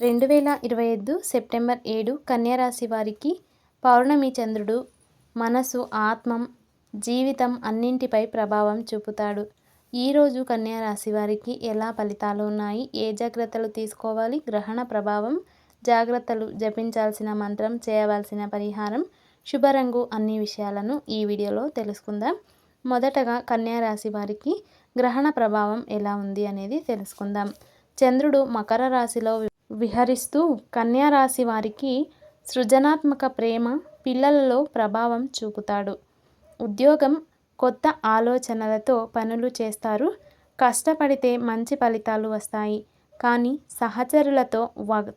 రెండు వేల ఇరవై ఐదు సెప్టెంబర్ ఏడు కన్యారాశి వారికి పౌర్ణమి చంద్రుడు మనసు ఆత్మం జీవితం అన్నింటిపై ప్రభావం చూపుతాడు. ఈరోజు కన్యారాశి వారికి ఎలా ఫలితాలు ఉన్నాయి? ఏ జాగ్రత్తలు తీసుకోవాలి? గ్రహణ ప్రభావం జాగ్రత్తలు జపించాల్సిన మంత్రం చేయవలసిన పరిహారం శుభరంగు అన్ని విషయాలను ఈ వీడియోలో తెలుసుకుందాం. మొదటగా కన్యారాశి వారికి గ్రహణ ప్రభావం ఎలా ఉంది అనేది తెలుసుకుందాం. చంద్రుడు మకర రాశిలో విహరిస్తూ కన్యారాశి వారికి సృజనాత్మక ప్రేమ పిల్లలలో ప్రభావం చూపుతాడు. ఉద్యోగం కొత్త ఆలోచనలతో పనులు చేస్తారు. కష్టపడితే మంచి ఫలితాలు వస్తాయి. కానీ సహచరులతో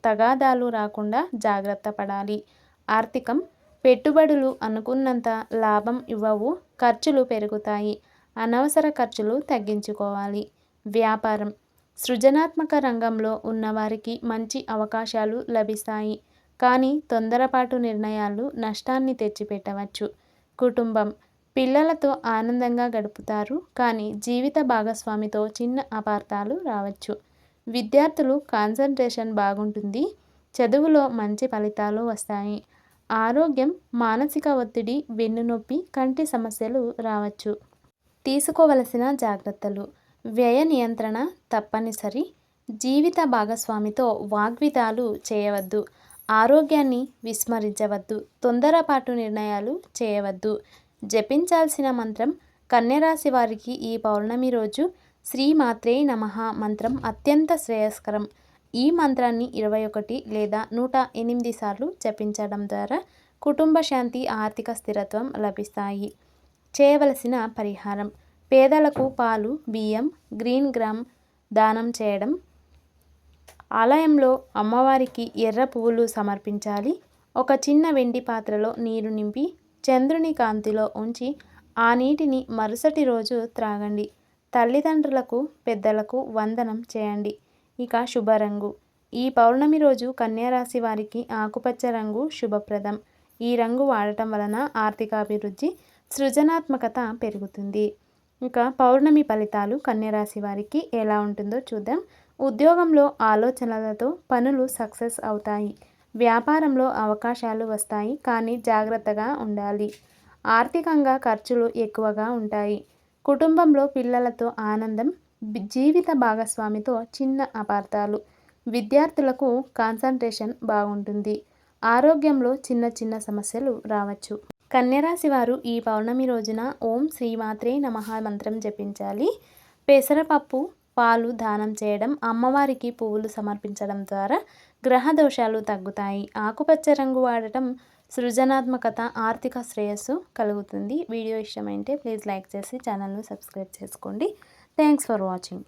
తగాదాలు రాకుండా జాగ్రత్త పడాలి. ఆర్థికం పెట్టుబడులు అనుకున్నంత లాభం ఇవ్వవు. ఖర్చులు పెరుగుతాయి. అనవసర ఖర్చులు తగ్గించుకోవాలి. వ్యాపారం సృజనాత్మక రంగంలో ఉన్నవారికి మంచి అవకాశాలు లభిస్తాయి. కానీ తొందరపాటు నిర్ణయాలు నష్టాన్ని తెచ్చిపెట్టవచ్చు. కుటుంబం పిల్లలతో ఆనందంగా గడుపుతారు. కానీ జీవిత భాగస్వామితో చిన్న అపార్థాలు రావచ్చు. విద్యార్థులు కాన్సన్ట్రేషన్ బాగుంటుంది. చదువులో మంచి ఫలితాలు వస్తాయి. ఆరోగ్యం మానసిక ఒత్తిడి వెన్నునొప్పి కంటి సమస్యలు రావచ్చు. తీసుకోవలసిన జాగ్రత్తలు. వ్యయ నియంత్రణ తప్పనిసరి. జీవిత భాగస్వామితో వాగ్వితాలు చేయవద్దు. ఆరోగ్యాన్ని విస్మరించవద్దు. తొందరపాటు నిర్ణయాలు చేయవద్దు. జపించాల్సిన మంత్రం కన్యరాశి వారికి ఈ పౌర్ణమి రోజు శ్రీమాత్రే నమ మంత్రం అత్యంత శ్రేయస్కరం. ఈ మంత్రాన్ని ఇరవై ఒకటి లేదా నూట ఎనిమిది సార్లు జపించడం ద్వారా కుటుంబ శాంతి ఆర్థిక స్థిరత్వం లభిస్తాయి. చేయవలసిన పరిహారం పేదలకు పాలు బియ్యం గ్రీన్ గ్రామ్ దానం చేయడం. ఆలయంలో అమ్మవారికి ఎర్ర పువ్వులు సమర్పించాలి. ఒక చిన్న వెండి పాత్రలో నీరు నింపి చంద్రుని కాంతిలో ఉంచి ఆ నీటిని మరుసటి రోజు త్రాగండి. తల్లిదండ్రులకు పెద్దలకు వందనం చేయండి. ఇక శుభరంగు. ఈ పౌర్ణమి రోజు కన్యారాశి వారికి ఆకుపచ్చ రంగు శుభప్రదం. ఈ రంగు వాడటం వలన ఆర్థికాభివృద్ధి సృజనాత్మకత పెరుగుతుంది. ఇంకా పౌర్ణమి ఫలితాలు కన్యరాశి వారికి ఎలా ఉంటుందో చూద్దాం. ఉద్యోగంలో ఆలోచనలతో పనులు సక్సెస్ అవుతాయి. వ్యాపారంలో అవకాశాలు వస్తాయి కానీ జాగ్రత్తగా ఉండాలి. ఆర్థికంగా ఖర్చులు ఎక్కువగా ఉంటాయి. కుటుంబంలో పిల్లలతో ఆనందం జీవిత భాగస్వామితో చిన్న అపార్థాలు. విద్యార్థులకు కాన్సన్ట్రేషన్ బాగుంటుంది. ఆరోగ్యంలో చిన్న చిన్న సమస్యలు రావచ్చు. కన్యరాశి వారు ఈ పౌర్ణమి రోజున ఓం శ్రీమాత్రే నమ మంత్రం జపించాలి. పెసరపప్పు పాలు దానం చేయడం అమ్మవారికి పువ్వులు సమర్పించడం ద్వారా గ్రహ దోషాలు తగ్గుతాయి. ఆకుపచ్చ రంగు వాడటం సృజనాత్మకత ఆర్థిక శ్రేయస్సు కలుగుతుంది. వీడియో ఇష్టమైతే ప్లీజ్ లైక్ చేసి ఛానల్ను సబ్స్క్రైబ్ చేసుకోండి. Thanks for watching.